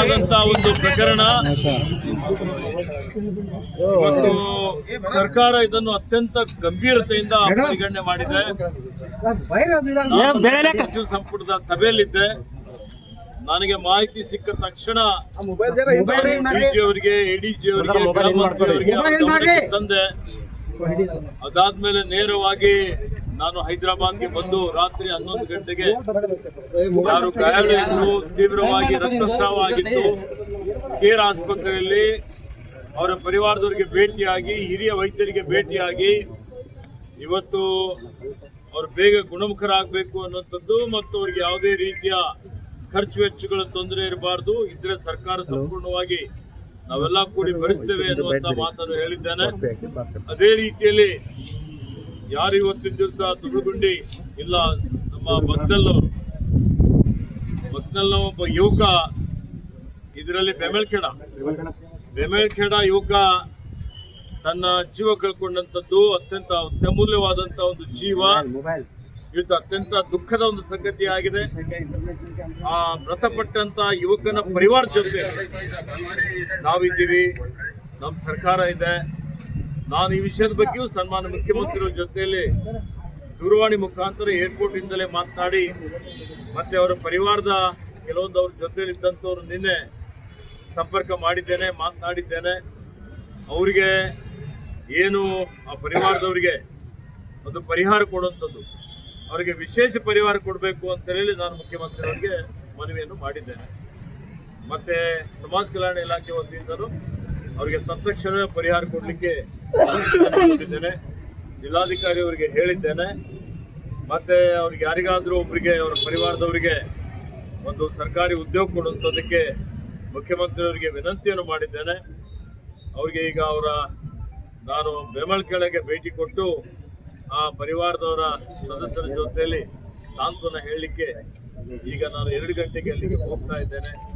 ಆದಂತ ಒಂದು ಪ್ರಕರಣ. ಮತ್ತು ಸರ್ಕಾರ ಇದನ್ನು ಅತ್ಯಂತ ಗಂಭೀರತೆಯಿಂದ ಪರಿಗಣನೆ ಮಾಡಿದೆ. ಸಚಿವ ಸಂಪುಟದ ಸಭೆಯಲ್ಲಿದ್ದೆ. ನನಗೆ ಮಾಹಿತಿ ಸಿಕ್ಕ ತಕ್ಷಣ ಡಿಜಿಯವರಿಗೆ ಅವರಿಗೆ ಎಡಿಜಿ ಅವರಿಗೆ ಗೃಹ ಮಂತ್ರಿ ಅವರಿಗೆ ಅವರ ಗಮನಕ್ಕೆ ತಂದೆ. ಅದಾದ್ಮೇಲೆ ನೇರವಾಗಿ ನಾನು ಹೈದರಾಬಾದ್ಗೆ ಬಂದು ರಾತ್ರಿ ಹನ್ನೊಂದು ಗಂಟೆಗೆ ಯಾರು ಗಾಯಾಳಿದ್ರು ತೀವ್ರವಾಗಿ ರಕ್ತಸ್ರಾವ ಆಗಿತ್ತು. ಕೇರ್ ಆಸ್ಪತ್ರೆಯಲ್ಲಿ ಅವರ ಪರಿವಾರದವರಿಗೆ ಭೇಟಿಯಾಗಿ ಹಿರಿಯ ವೈದ್ಯರಿಗೆ ಭೇಟಿಯಾಗಿ ಇವತ್ತು ಅವರು ಬೇಗ ಗುಣಮುಖರಾಗಬೇಕು ಅನ್ನುವಂಥದ್ದು ಮತ್ತು ಅವರಿಗೆ ಯಾವುದೇ ರೀತಿಯ ಖರ್ಚು ವೆಚ್ಚಗಳ ತೊಂದರೆ ಇರಬಾರ್ದು. ಇದ್ರೆ ಸರ್ಕಾರ ಸಂಪೂರ್ಣವಾಗಿ ನಾವೆಲ್ಲ ಕೂಡಿ ಭರಿಸ್ತೇವೆ ಅನ್ನುವಂತ ಮಾತನ್ನು ಹೇಳಿದ್ದೇನೆ. ಅದೇ ರೀತಿಯಲ್ಲಿ ಯಾರು ಇವತ್ತಿನ ದಿವಸ ದುಡುಗುಂಡಿ ಇಲ್ಲ ನಮ್ಮ ಬಗ್ನಲ್ನವರು ಬಗ್ನಲ್ನ ಒಬ್ಬ ಯುವಕ ಇದರಲ್ಲಿ ಬೆಮೆಳ್ಖೇಡ ಬೆಮೆಳ್ಖೇಡ ಯುವಕ ತನ್ನ ಜೀವ ಕಳ್ಕೊಂಡಂಥದ್ದು ಅತ್ಯಂತ ಅತ್ಯಮೂಲ್ಯವಾದಂತ ಒಂದು ಜೀವ. ಇವತ್ತು ಅತ್ಯಂತ ದುಃಖದ ಒಂದು ಸಂಗತಿ ಆಗಿದೆ. ಆ ಮೃತಪಟ್ಟಂತ ಯುವಕನ ಪರಿವಾರ ಜೊತೆ ನಾವಿದ್ದೀವಿ. ನಮ್ಮ ಸರ್ಕಾರ ಇದೆ. ನಾನು ಈ ವಿಷಯದ ಬಗ್ಗೆಯೂ ಸನ್ಮಾನ ಮುಖ್ಯಮಂತ್ರಿಗಳ ಜೊತೆಯಲ್ಲಿ ದೂರವಾಣಿ ಮುಖಾಂತರ ಏರ್ಪೋರ್ಟ್ ಇಂದಲೇ ಮಾತನಾಡಿ, ಮತ್ತೆ ಅವರ ಪರಿವಾರದ ಕೆಲವೊಂದು ಅವ್ರ ಜೊತೆಯಲ್ಲಿ ಇದ್ದಂಥವ್ರು ನಿನ್ನೆ ಸಂಪರ್ಕ ಮಾಡಿದ್ದೇನೆ, ಮಾತನಾಡಿದ್ದೇನೆ. ಅವರಿಗೆ ಏನು ಆ ಪರಿವಾರದವರಿಗೆ ಒಂದು ಪರಿಹಾರ ಕೊಡುವಂಥದ್ದು, ಅವರಿಗೆ ವಿಶೇಷ ಪರಿಹಾರ ಕೊಡಬೇಕು ಅಂತ ಹೇಳಿ ನಾನು ಮುಖ್ಯಮಂತ್ರಿಯವರಿಗೆ ಮನವಿಯನ್ನು ಮಾಡಿದ್ದೇನೆ. ಮತ್ತೆ ಸಮಾಜ ಕಲ್ಯಾಣ ಇಲಾಖೆ ವತಿಯಿಂದಲೂ ಅವರಿಗೆ ತತ್ಕ್ಷಣ ಪರಿಹಾರ ಕೊಡಲಿಕ್ಕೆ ಜಿಲ್ಲಾಧಿಕಾರಿ ಅವರಿಗೆ ಹೇಳಿದ್ದೇನೆ. ಮತ್ತೆ ಅವ್ರಿಗೆ ಯಾರಿಗಾದರೂ ಒಬ್ಬರಿಗೆ ಅವರ ಪರಿವಾರದವರಿಗೆ ಒಂದು ಸರ್ಕಾರಿ ಉದ್ಯೋಗ ಕೊಡುವಂಥದ್ದಕ್ಕೆ ಮುಖ್ಯಮಂತ್ರಿಯವರಿಗೆ ವಿನಂತಿಯನ್ನು ಮಾಡಿದ್ದೇನೆ. ಅವರಿಗೆ ಈಗ ಅವರ ನಾನು ಬೆಮಳ್ ಕೆಳಗೆ ಭೇಟಿ ಕೊಟ್ಟು ಆ ಪರಿವಾರದವರ ಸದಸ್ಯರ ಜೊತೆಯಲ್ಲಿ ಸಾಂತ್ವನ ಹೇಳಲಿಕ್ಕೆ ಈಗ ನಾನು ಎರಡು ಗಂಟೆಗೆ ಅಲ್ಲಿಗೆ ಹೋಗ್ತಾ ಇದ್ದೇನೆ.